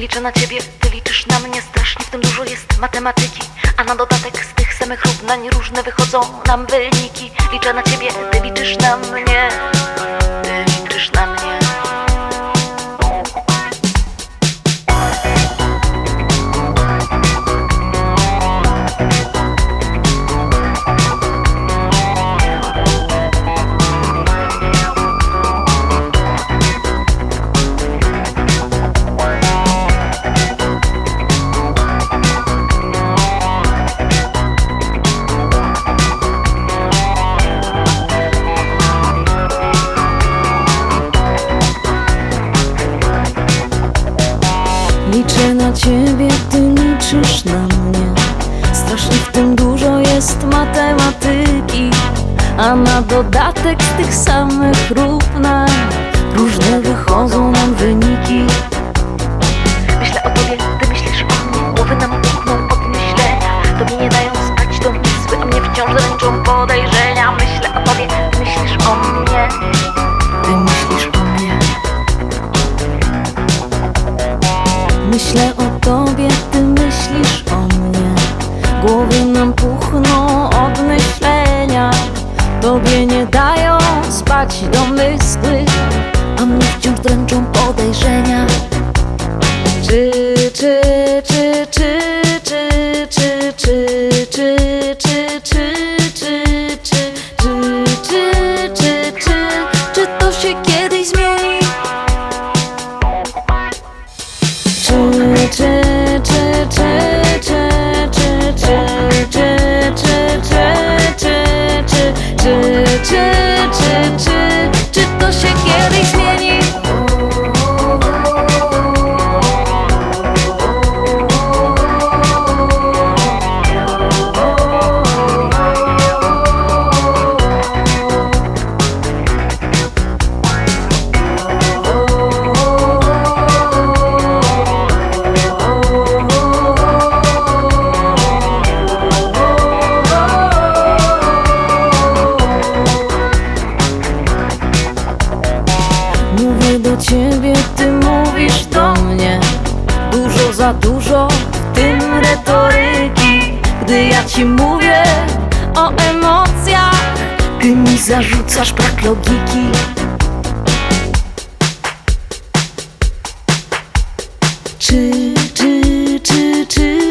Liczę na ciebie, ty liczysz na mnie. Strasznie w tym dużo jest matematyki A na dodatek z tych samych równań Różne wychodzą nam wyniki. Liczę na ciebie, ty liczysz na mnie. Ty liczysz na mnie A na dodatek z tych samych równań Różne wychodzą nam wyniki. Myślę o tobie, ty myślisz o mnie Głowy nam puchną od myślenia Tobie nie dają spać domysły A mnie wciąż dręczą podejrzenia. Myślę o tobie, ty myślisz o mnie. Ty myślisz o mnie. Myślę o tobie, ty myślisz o mnie. Głowy nam puchną Tobie nie dają spać domysły A mnie wciąż dręczą podejrzenia Czy, czy, czy, czy, czy, czy, czy, czy, czy, czy, czy, czy, czy, czy, czy, czy, czy to się kiedyś zmieni? Czy, czy, czy, czy, dużo w tym retoryki. Gdy ja ci mówię o emocjach Ty mi zarzucasz brak logiki. Czy, czy, czy, czy,